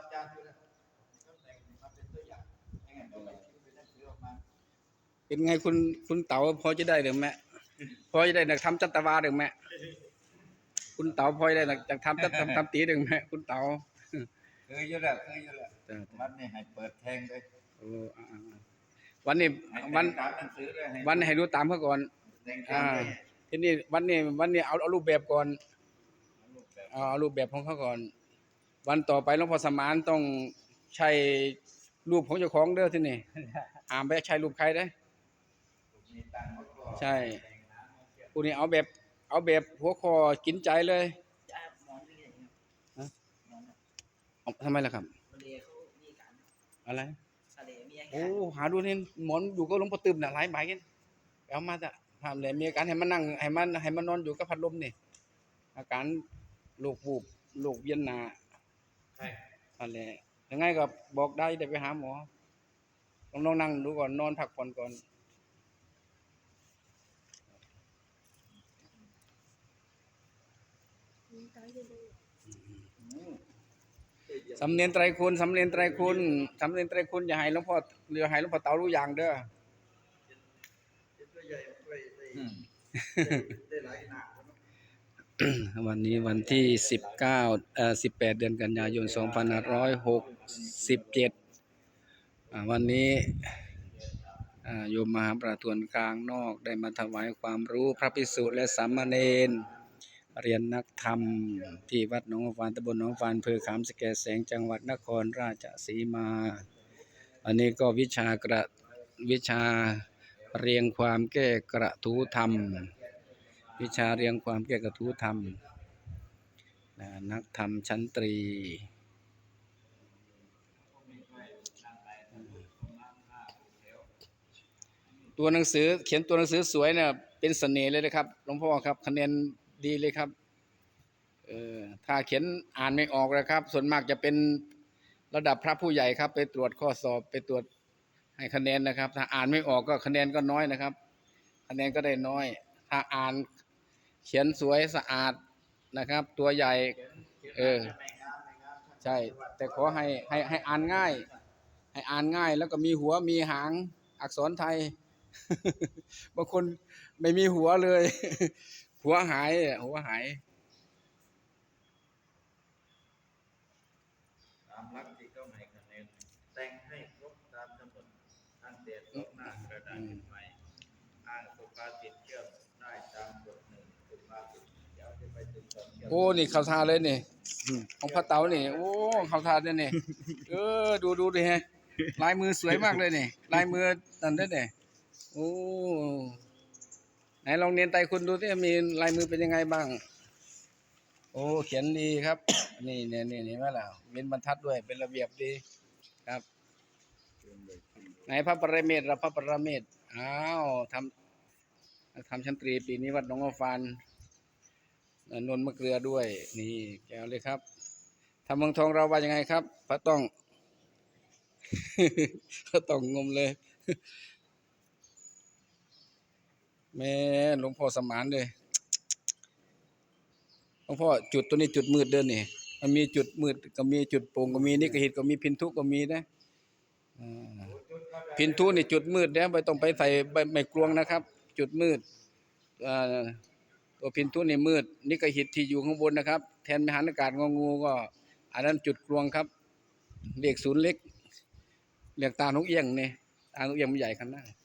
มาอาจารย์ดูนะก็แต่งมาเป็นตัวอย่างยังไงต้องไปคิดไปนั่นคือออกมาเป็นไงคุณคุณเต๋าพอจะได้หรือแม่พอจะได้นักทำจัตวาหรือแม่คุณเต๋าพอจะได้นักจากทำจัตทำทำตีหรือแม่คุณเต๋าเคยอยู่แล้วเคยอยู่แล้วจ้ะวันนี้ให้เปิดแทงเลยโอ้อ่าๆวันนี้ให้วันตามหนังสือเลยให้วันให้ดูตามเขาก่อนแทงแทงอ่าเลยทีนี้วันนี้วันนี้เอาเอารูปแบบก่อนรูปแบบเอาเอารูปแบบของเขาก่อน วันต่อไปหลวงพ่อสมานต้องใช้รูปของเจ้าของเด้อที่นี่ห้ามไปใช้รูปใครได้อมีตังค์เขาก็ใช่แต่งหาเอาเก็บกูนี่เอาแบบ เอาแบบหัวคอกินใจเลยจะหมอนเป็นยังไงครับหมอนอะเอาทำไมล่ะครับทะเลเขามีการอะไรทะเลมีอาโอ้การหาดูนี่หมอนอยู่ก็หลวงพ่อตึมน่ะหลายใบกันไปเอามาจ้ะห้ามเลยมีอาการให้มันนั่งให้มันให้มันนอนอยู่กับพัดลมนี่อาการโรควูบโรคเวียนหนา ใช่อะไรยังไงก็บอกได้เดี๋ยวไปหาหมอลองลองนั่งดูก่อนนอนพักผ่อนก่อนสำเนียนไตรคุณสำเนียนไตรคุณสำเนียนไตรคุณอย่าให้หลวงพ่อเรือให้หลวงพ่อเต๋ารู้อย่างเด้อเป็นตัวใหญ่ไปได้อืมได้หลายหนา วันนี้วันที่สิบเก้าเอ่อสิบแปดเดือนกันยายนสองพันร้อยหกสิบเจ็ดวันนี้โยมมหาประทวนกลางนอกได้มาถวายความรู้พระภิกษุและสามเณรเรียนนักธรรมที่วัดหนองฟานตำบลหนองฟานอำเภอขามสแกแสงจังหวัดนครราชสีมา อันนี้ก็วิชากระวิชาเรียงความแก้กระทูธรรม วิชาเรียงความแก้กระทูธรรมนะนักธรรมชั้นตรี ตัวหนังสือเขียนตัวหนังสือสวยเนี่ยเป็นเสน่ห์เลยนะครับหลวงพ่อครับคะแนนดีเลยครับเออถ้าเขียนอ่านไม่ออกนะครับ ส่วนมากจะเป็นระดับพระผู้ใหญ่ครับ ไปตรวจข้อสอบไปตรวจให้คะแนนนะครับ ถ้าอ่านไม่ออกก็คะแนนก็น้อยนะครับ คะแนนก็ได้น้อย ถ้าอ่าน เขียนสวยสะอาดนะครับ ตัวใหญ่ เออ ใช่ แต่ขอให้ให้ให้อ่านง่าย ให้อ่านง่าย แล้วก็มีหัวมีหาง อักษรไทย บางคนไม่มีหัวเลย หัวหายหัวหายตามหลักที่เขาให้คะแนนแต่งให้ครบตามกำหนดตั้งแต่สองหน้ากระดาษขึ้นไปอ้างสุภาษิตเชื่อม โอ้นี่เข้าทาเลยนี่ของพระเต๋านี่ โอ้เข้าทาเลยนี่เออ ดูดูดิฮะลายมือสวยมากเลยนี่ลายมือนั่นด้วยนี่โอ้ไหนลองเรียนไตคุณดูสิมีลายมือเป็นยังไงบ้าง โอ้เขียนดีครับ นี่เนี่ยนี่นี่ว่าล่ะเว้นบรรทัดด้วยเป็นระเบียบดีครับไหนพระประเมศเราพระประเมศอ้าวทำทำชั้นตรีปีนี้วัดหนองอัวฟาน นนท์มะเกลือด้วย นี่แก้วเลยครับทำเมืองทองเราว่ายังไงครับพระต้องพระต้องงมเลยแม่หลวงพ่อสมานเลยหลวงพ่อจุดตัวนี้จุดมืดเดินนี่มันมีจุดมืดก็มีจุดโป่งก็มีนี่ก็ห็นก็มีพินทุก็มีนะพินทุนี่จุดมืดนะไม่ต้องไปใส่ใบไม่กลวงนะครับ จุดมืดอ่า ตัวพินทุนในมืดนิกหิตที่อยู่ข้างบนนะครับ แทนมหันอากาศงองูก็ อันนั้นจุดกลวงครับเลขศูนย์เล็กเรียกตาหนกเอี้ยงเนี่ยตาหนกเอี้ยงมันใหญ่ขนาดนั้น